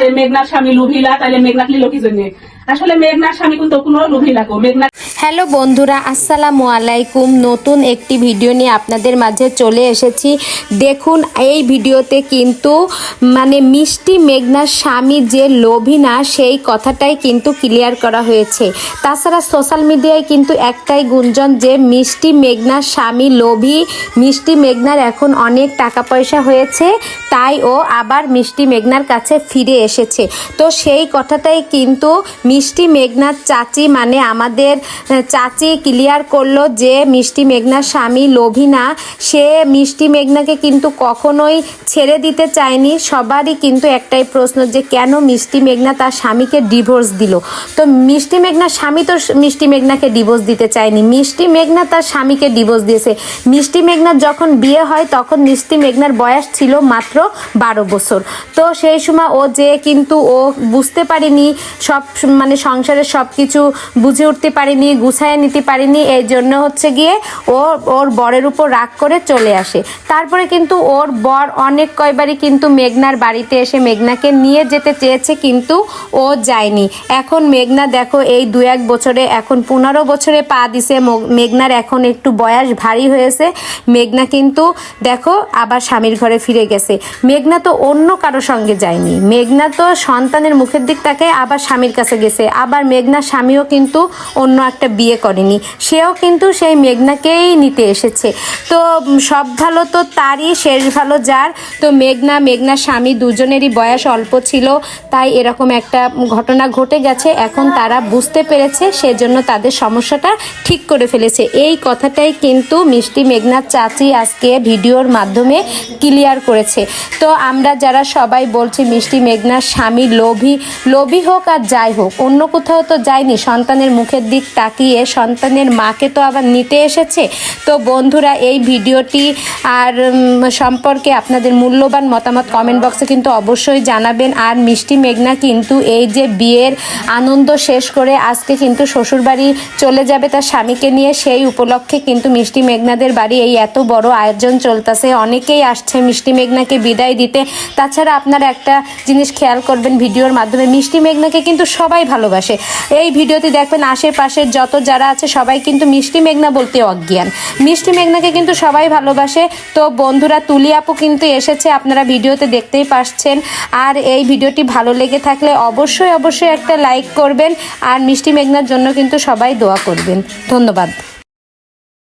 যে মেঘনার স্বামী লুভিলা তাহলে কি জন্য? আসলে মেঘনার স্বামী কিন্তু কোনো লুভিলা গো। মেঘনা হ্যালো বন্ধুরা, আসসালামু আলাইকুম। নতুন একটি ভিডিও নিয়ে আপনাদের মাঝে চলে এসেছি। দেখুন, এই ভিডিওতে কিন্তু মানে মিষ্টি মেঘনার স্বামী যে লোভী না, সেই কথাটাই কিন্তু ক্লিয়ার করা হয়েছে। তাছাড়া সোশ্যাল মিডিয়ায় কিন্তু একটাই গুঞ্জন যে মিষ্টি মেঘনার স্বামী লোভী, মিষ্টি মেঘনার এখন অনেক টাকা পয়সা হয়েছে। তাই ও আবার মিষ্টি মেঘনার কাছে ফিরে এসেছে। তো সেই কথাটাই কিন্তু মিষ্টি মেঘনার চাচি মানে আমাদের চাচি ক্লিয়ার করল যে মিষ্টি মেঘনার স্বামী লোভী না। সে মিষ্টি মেঘনাকে কিন্তু কখনোই ছেড়ে দিতে চায়নি। সবারই কিন্তু একটাই প্রশ্ন যে কেন মিষ্টি মেঘনা তার স্বামীকে ডিভোর্স দিল? তো মিষ্টি মেঘনার স্বামী তো মিষ্টি মেঘনাকে ডিভোর্স দিতে চায়নি। মিষ্টি মেঘনা তার স্বামীকে ডিভোর্স দিয়েছে। মিষ্টি মেঘনার যখন বিয়ে হয় তখন মিষ্টি মেঘনার বয়স ছিল মাত্র বারো বছর। তো সেই সময় ও যে কিন্তু ও বুঝতে পারেনি, সব মানে সংসারের সব কিছু বুঝে উঠতে পারেনি, গুছায় নিতে পারেনি, এই জন্য হচ্ছে গিয়ে ও ওর বরের উপর রাগ করে চলে আসে। তারপরে কিন্তু ওর বর অনেক কয়বারই কিন্তু মেঘনার বাড়িতে এসে মেঘনাকে নিয়ে যেতে চেয়েছে, কিন্তু ও যায়নি। এখন মেঘনা দেখো এই দু এক বছরে, এখন পনেরো বছরে পা দিছে মেঘনার এখন একটু বয়স ভারী হয়েছে। মেঘনা কিন্তু দেখো আবার স্বামীর ঘরে ফিরে গেছে। মেঘনা তো অন্য কারও সঙ্গে যায়নি। মেঘনা তো সন্তানের মুখের দিক তাকে আবার স্বামীর কাছে গেছে। আবার মেঘনা স্বামীও কিন্তু অন্য একটা বিয়ে করেনি। সেও কিন্তু সেই মেঘনাকেই নিতে এসেছে। তো সব ভালো তো তারই শেষ ভালো যার। তো মেঘনা মেঘনার স্বামী দুজনেরই বয়স অল্প ছিল, তাই এরকম একটা ঘটনা ঘটে গেছে। এখন তারা বুঝতে পেরেছে, সেজন্য তাদের সমস্যাটা ঠিক করে ফেলেছে। এই কথাটাই কিন্তু মিষ্টি মেঘনার চাচি আজকে ভিডিওর মাধ্যমে ক্লিয়ার করেছে। তো আমরা যারা সবাই বলছি মিষ্টি মেঘনার স্বামী, লোভী লোভী হোক আর যাই হোক, অন্য কোথাও তো যায়নি, সন্তানের মুখের দিক তাকিয়ে সন্তানের মাকে তো আবার নিতে এসেছে। তো বন্ধুরা, এই ভিডিওটি আর সম্পর্কে আপনাদের মূল্যবান মতামত কমেন্ট বক্সে কিন্তু অবশ্যই জানাবেন। আর মিষ্টি মেঘনা কিন্তু এই যে বিয়ের আনন্দ শেষ করে আজকে কিন্তু শ্বশুরবাড়ি চলে যাবে তার স্বামীকে নিয়ে, সেই উপলক্ষে কিন্তু মিষ্টি মেঘনাদের বাড়ি এই এত বড় আয়োজন চলতেছে। অনেকেই আসছে মিষ্টি মেঘনাকে বিদায় দিতে। তাছাড়া আপনারা একটা জিনিস খেয়াল করবেন ভিডিওর মাধ্যমে, মিষ্টি মেঘনাকে কিন্তু সবাই ভালোবাসে। এই ভিডিওতে দেখবেন আশেপাশের যত যারা আছে, সবাই কিন্তু মিষ্টি মেঘনা বলতে অজ্ঞান। মিষ্টি মেঘনাকে কিন্তু সবাই ভালোবাসে। তো বন্ধুরা, তুলি আপু কিন্তু এসেছে, আপনারা ভিডিওতে দেখতেই পাচ্ছেন। আর এই ভিডিওটি ভালো লেগে থাকলে অবশ্যই অবশ্যই একটা লাইক করবেন। আর মিষ্টি মেঘনার জন্য কিন্তু সবাই দোয়া করবেন। ধন্যবাদ।